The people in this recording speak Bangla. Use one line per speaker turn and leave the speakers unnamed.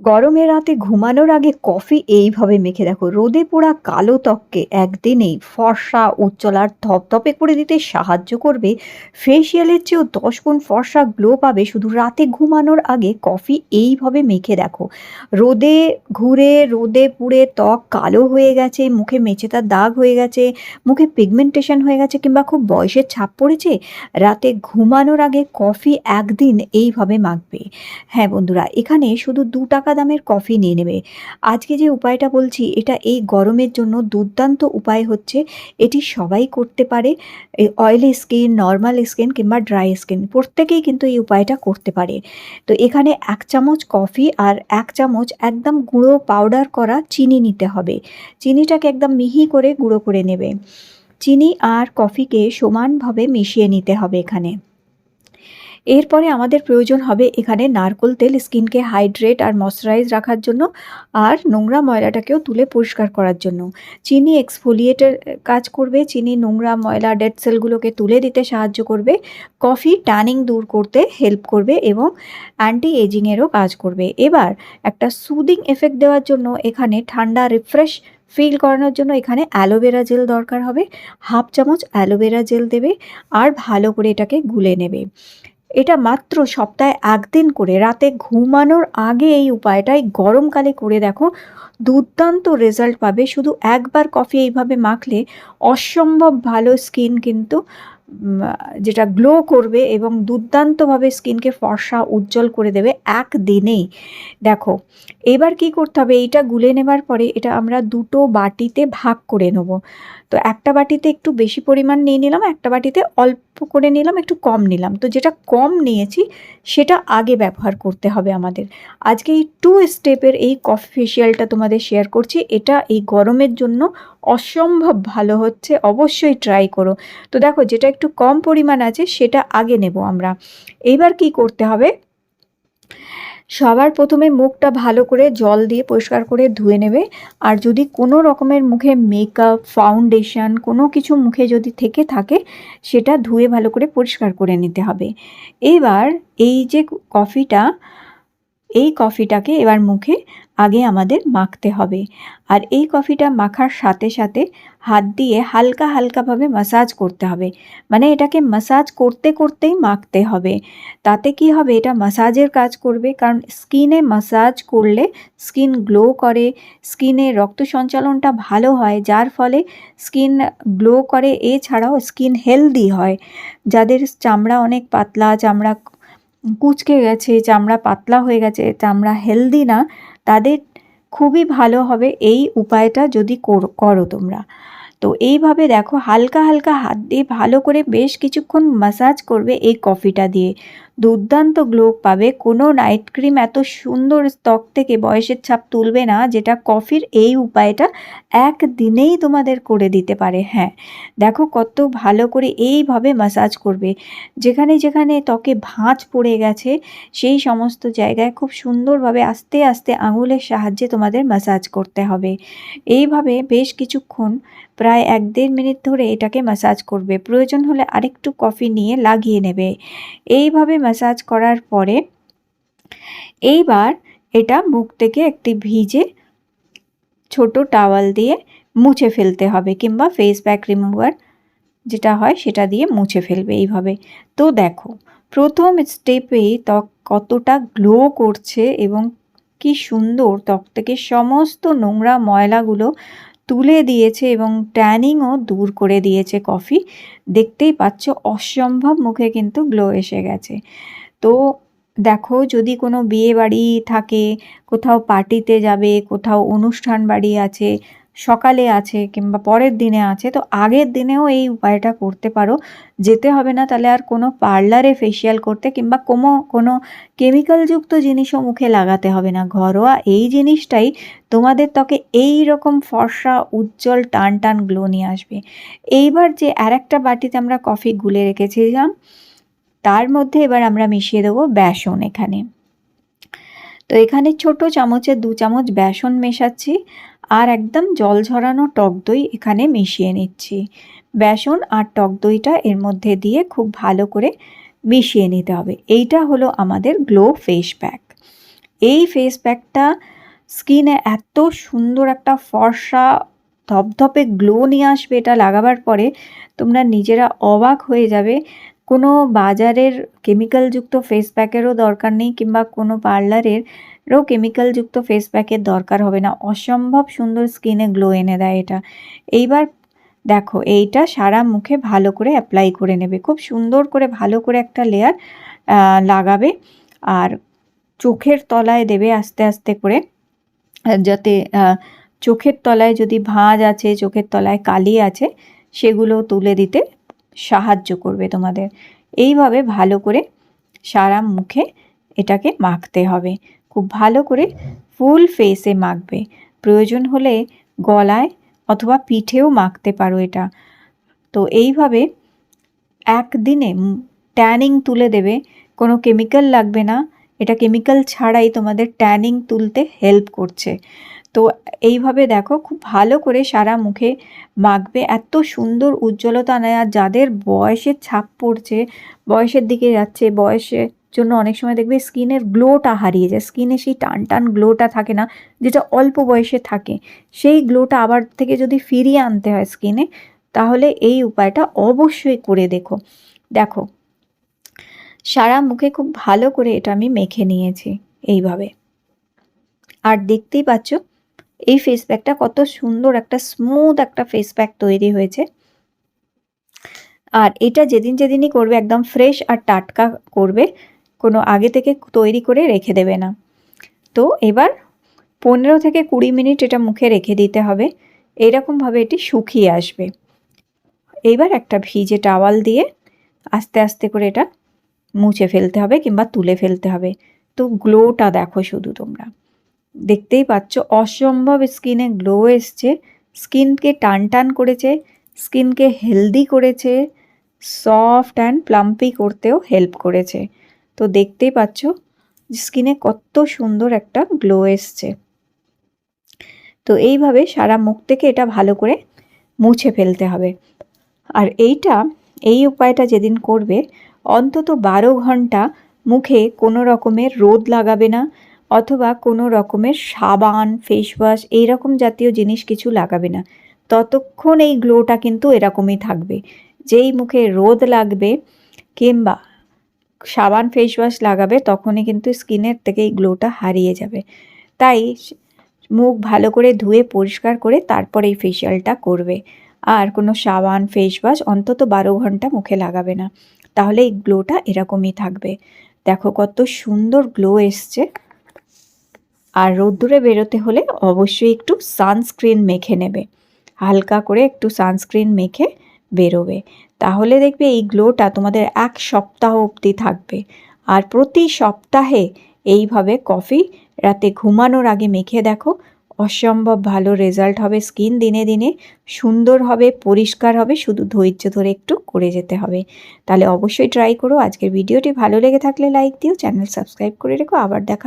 গরমের রাতে ঘুমানোর আগে কফি এইভাবে মেখে দেখো। রোদে পোড়া কালো ত্বককে একদিনেই ফর্সা, উজ্জ্বল আর ধপধপে করে দিতে সাহায্য করবে। ফেসিয়ালের চেয়েও দশ গুণ ফর্সা গ্লো পাবে শুধু রাতে ঘুমানোর আগে কফি এইভাবে মেখে দেখো। রোদে ঘুরে, রোদে পুড়ে ত্বক কালো হয়ে গেছে, মুখে মেচেতার দাগ হয়ে গেছে, মুখে পিগমেন্টেশন হয়ে গেছে কিংবা খুব বয়সের ছাপ পড়েছে, রাতে ঘুমানোর আগে কফি একদিন এইভাবে মাখবে। হ্যাঁ বন্ধুরা, এখানে শুধু দু টাকা দামের কফি নিয়ে নেবে। আজকে যে উপায়টা বলছি, এটা এই গরমের জন্য দুর্দান্ত উপায় হচ্ছে, এটি সবাই করতে পারে অয়েলি স্কিন নর্মাল স্কিন কিংবা ড্রাই স্কিন প্রত্যেকেই কিন্তু এই উপায়টা করতে পারে। তো এখানে এক চামচ কফি আর এক চামচ একদম গুঁড়ো পাউডার করা চিনি নিতে হবে। চিনিটাকে একদম মিহি করে গুঁড়ো করে নেবে। চিনি আর কফিকে সমানভাবে মিশিয়ে নিতে হবে এখানে। এরপরে আমাদের প্রয়োজন হবে এখানে নারকোল তেল, স্কিনকে হাইড্রেট আর ময়শ্চারাইজ রাখার জন্য আর নোংরা ময়লাটাকেও তুলে পরিষ্কার করার জন্য। চিনি এক্সফোলিয়েটের কাজ করবে, চিনি, নোংরা ময়লা ডেড সেলগুলোকে তুলে দিতে সাহায্য করবে, কফি টানিং দূর করতে হেল্প করবে এবং অ্যান্টি এজিংয়েরও কাজ করবে। এবার একটা সুদিং এফেক্ট দেওয়ার জন্য এখানে ঠান্ডা রিফ্রেশ ফিল করানোর জন্য এখানে অ্যালোভেরা জেল দরকার হবে। হাফ চামচ অ্যালোভেরা জেল দেবে আর ভালো করে এটাকে গুলে নেবে। এটা মাত্র সপ্তাহে একদিন করে, রাতে ঘুমানোর আগে এই উপায়টাই গরমকালে করে দেখো, দুর্দান্ত রেজাল্ট পাবে। শুধু একবার কফি এইভাবে মাখলে অসম্ভব ভালো স্কিন কিন্তু যেটা গ্লো করবে এবং দুর্দান্তভাবে স্কিনকে ফর্সা উজ্জ্বল করে দেবে একদিনেই। দেখো, এবার কি করতে হবে? এইটা গুলে নেবার পরে এটা আমরা দুটো বাটিতে ভাগ করে নেব। তো একটা বাটিতে একটু বেশি পরিমাণ নিয়ে নিলাম, একটা বাটিতে অল্প করে নিলাম, একটু কম নিলাম। তো যেটা কম নিয়েছি, সেটা আগে ব্যবহার করতে হবে আমাদের। আজকে এই টু স্টেপের এই কফি ফেশিয়ালটা তোমাদের শেয়ার করছি। এটা এই গরমের জন্য অসম্ভব ভালো হচ্ছে, অবশ্যই ট্রাই করো। তো দেখো, যেটা একটু কম পরিমাণ আছে, সেটা আগে নেব আমরা। এইবার কি করতে হবে? সবার প্রথমে মুখটা ভালো করে জল দিয়ে পরিষ্কার করে ধুয়ে নেবে। আর যদি কোনো রকমের মুখে মেকআপ ফাউন্ডেশন কোনো কিছু মুখে যদি থেকে থাকে, সেটা ধুয়ে ভালো করে পরিষ্কার করে নিতে হবে। এবার এই যে কফিটা, এই কফিটাকে এবার মুখে আগে আমাদের মাখতে হবে। আর এই কফিটা মাখার সাথে সাথে হাত দিয়ে হালকা হালকাভাবে মাসাজ করতে হবে। মানে এটাকে মাসাজ করতে করতেই মাখতে হবে। তাতে কি হবে? এটা মাসাজের কাজ করবে। কারণ স্কিনে মাসাজ করলে স্কিন গ্লো করে স্কিনে রক্ত সঞ্চালনটা ভালো হয়, যার ফলে স্কিন গ্লো করে। এছাড়াও স্কিন হেলদি হয়। যাদের চামড়া অনেক পাতলা, চামড়া কুচকে গেছে, চামড়া পাতলা হয়ে গেছে, চামড়া হেলদি না তাদের খুবই ভালো হবে এই উপায়টা যদি করো তোমরা। তো এইভাবে দেখো, হালকা হালকা হাত দিয়ে ভালো করে বেশ কিছুক্ষণ মাসাজ করবে এই কফিটা দিয়ে। দুর্দান্ত গ্লো পাবে। কোনো নাইট ক্রিম এত সুন্দর ত্বক থেকে বয়সের ছাপ তুলবে না, যেটা কফির এই উপায়টা একদিনেই তোমাদের করে দিতে পারে। হ্যাঁ দেখো কত ভালো করে এইভাবে মাসাজ করবে। যেখানে যেখানে ত্বকে ভাঁজ পড়ে গেছে, সেই সমস্ত জায়গায় খুব সুন্দরভাবে আস্তে আস্তে আঙুলের সাহায্যে তোমাদের মাসাজ করতে হবে। এইভাবে বেশ কিছুক্ষণ, প্রায় এক দেড় মিনিট ধরে এটাকে মাসাজ করবে। প্রয়োজন হলে আরেকটু কফি নিয়ে লাগিয়ে নেবে। এইভাবে ম্যাসাজ করার পরে এইবার এটা মুখ থেকে একটি ভিজে ছোট টাওয়াল দিয়ে মুছে ফেলতে হবে কিংবা ফেস প্যাক রিমুভার যেটা হয় সেটা দিয়ে মুছে ফেলবে এইভাবে। তো দেখো, প্রথম স্টেপেই ত্বক কতটা গ্লো করছে এবং কি সুন্দর ত্বক থেকে সমস্ত নোংরা ময়লাগুলো তুলে দিয়েছে এবং ট্যানিংও দূর করে দিয়েছে কফি। দেখতেই পাচ্ছ, অসম্ভব মুখে কিন্তু গ্লো এসে গেছে। তো দেখো, যদি কোনো বিয়ে বাড়ি থাকে, কোথাও পার্টিতে যাবে, কোথাও অনুষ্ঠান বাড়ি আছে সকালে আছে কিংবা পরের দিনে আছে, তো আগের দিনেও এই উপায়টা করতে পারো। যেতে হবে না, তাহলে আর কোনো পার্লারে ফেসিয়াল করতে কিংবা কোনো কোনো কেমিক্যালযুক্ত জিনিসও মুখে লাগাতে হবে না। ঘরোয়া এই জিনিসটাই তোমাদের ত্বকে এই রকম ফর্সা, উজ্জ্বল টান টান গ্লো নিয়ে আসবে। এইবার যে আর একটা বাটিতে আমরা কফি গুলে রেখেছিলাম, তার মধ্যে এবার আমরা মিশিয়ে দেবো বেসন এখানে। তো এখানে ছোট চামচে দু চামচ বেসন মেশাচ্ছি। আর একদম জল ঝরানো টক দই এখানে মিশিয়ে নিচ্ছি। বেসন আর টক দইটা এর মধ্যে দিয়ে খুব ভালো করে মিশিয়ে নিতে হবে। এইটা হলো আমাদের গ্লো ফেস প্যাক। এই ফেস প্যাকটা স্কিনে এত সুন্দর একটা ফর্সা, ধপধপে গ্লো নিয়ে আসবে এটা লাগাবার পরে তোমরা নিজেরা অবাক হয়ে যাবে। কোনো বাজারের কেমিক্যালযুক্ত ফেস প্যাকেরও দরকার নেই কিংবা কোনো পার্লারেরও কেমিক্যালযুক্ত ফেস প্যাকের দরকার হবে না। অসম্ভব সুন্দর স্কিনে গ্লো এনে দেয় এটা। এইবার দেখো, এইটা সারা মুখে ভালো করে অ্যাপ্লাই করে নেবে। খুব সুন্দর করে ভালো করে একটা লেয়ার লাগাবে আর চোখের তলায় দেবে আস্তে আস্তে করে। যাতে চোখের তলায় যদি ভাঁজ আছে, চোখের তলায় কালি আছে, সেগুলো তুলে দিতে সাহায্য করবে তোমাদের। এইভাবে ভালো করে সারা মুখে এটাকে মাখতে হবে। খুব ভালো করে ফুল ফেসে মাখবে। প্রয়োজন হলে গলায় অথবা পিঠেও মাখতে পারো এটা। তো এইভাবে একদিনে ট্যানিং তুলে দেবে। কোনো কেমিক্যাল লাগবে না। এটা কেমিক্যাল ছাড়াই তোমাদের ট্যানিং তুলতে হেল্প করছে। তো এইভাবে দেখো খুব ভালো করে সারা মুখে মাখবে। এত সুন্দর উজ্জ্বলতা নেয়। আর যাদের বয়সের ছাপ পড়ছে, বয়সের দিকে যাচ্ছে বয়সের জন্য অনেক সময় দেখবে স্কিনের গ্লোটা হারিয়ে যায়। স্কিনে সেই টান টান গ্লোটা থাকে না, যেটা অল্প বয়সে থাকে। সেই গ্লোটা আবার থেকে যদি ফিরিয়ে আনতে হয় স্কিনে, তাহলে এই উপায়টা অবশ্যই করে দেখো। দেখো, সারা মুখে খুব ভালো করে এটা আমি মেখে নিয়েছি এইভাবে। আর দেখতেই পাচ্ছ, এই ফেস প্যাকটা কত সুন্দর একটা স্মুথ একটা ফেস প্যাক তৈরি হয়েছে। আর এটা যেদিন যেদিনই করবে, একদম ফ্রেশ আর টাটকা করবে। কোনো আগে থেকে তৈরি করে রেখে দেবে না। তো এবার পনেরো থেকে কুড়ি মিনিট এটা মুখে রেখে দিতে হবে। এইরকমভাবে এটি শুকিয়ে আসবে। এইবার একটা ভিজে টাওয়াল দিয়ে আস্তে আস্তে করে এটা মুছে ফেলতে হবে কিংবা তুলে ফেলতে হবে। তো গ্লোটা দেখো শুধু তোমরা। দেখতেই পাচ্ছ অসম্ভব স্কিনে গ্লো এসছে। স্কিনকে টান টান করেছে, স্কিনকে হেলদি করেছে, সফট অ্যান্ড প্লাম্পি করতেও হেল্প করেছে। তো দেখতেই পাচ্ছ স্কিনে কত সুন্দর একটা গ্লো এসছে। তো এইভাবে সারা মুখ থেকে এটা ভালো করে মুছে ফেলতে হবে। আর এইটা, এই উপায়টা যেদিন করবে, অন্তত বারো ঘণ্টা মুখে কোনো রকমের রোদ লাগাবে না, অথবা কোনো রকমের সাবান ফেস ওয়াশ এইরকম জাতীয় জিনিস কিছু লাগাবে না। ততক্ষণ এই গ্লোটা কিন্তু এরকমই থাকবে। যেই মুখে রোদ লাগবে, কিংবা সাবান ফেস ওয়াশ লাগাবে, তখনই কিন্তু স্কিনের থেকে এই গ্লোটা হারিয়ে যাবে। তাই মুখ ভালো করে ধুয়ে পরিষ্কার করে তারপর এই ফেশিয়ালটা করবে। আর কোনো সাবান ফেস ওয়াশ অন্তত বারো ঘণ্টা মুখে লাগাবে না। তাহলে এই গ্লোটা এরকমই থাকবে। দেখো কত সুন্দর গ্লো এসছে। আর রোদ্দুরে বেরোতে হলে অবশ্যই একটু সানস্ক্রিন মেখে নেবে। হালকা করে একটু সানস্ক্রিন মেখে বেরোবে। তাহলে দেখবে এই গ্লোটা তোমাদের এক সপ্তাহ অবধি থাকবে। আর প্রতি সপ্তাহে এইভাবে কফি রাতে ঘুমানোর আগে মেখে দেখো, অসম্ভব ভালো রেজাল্ট হবে। স্কিন দিনে দিনে সুন্দর হবে, পরিষ্কার হবে, শুধু ধৈর্য ধরে একটু করে যেতে হবে। তাহলে অবশ্যই ট্রাই করো। আজকের ভিডিওটি ভালো লেগে থাকলে লাইক দিও চ্যানেল সাবস্ক্রাইব করে রেখো। আবার দেখা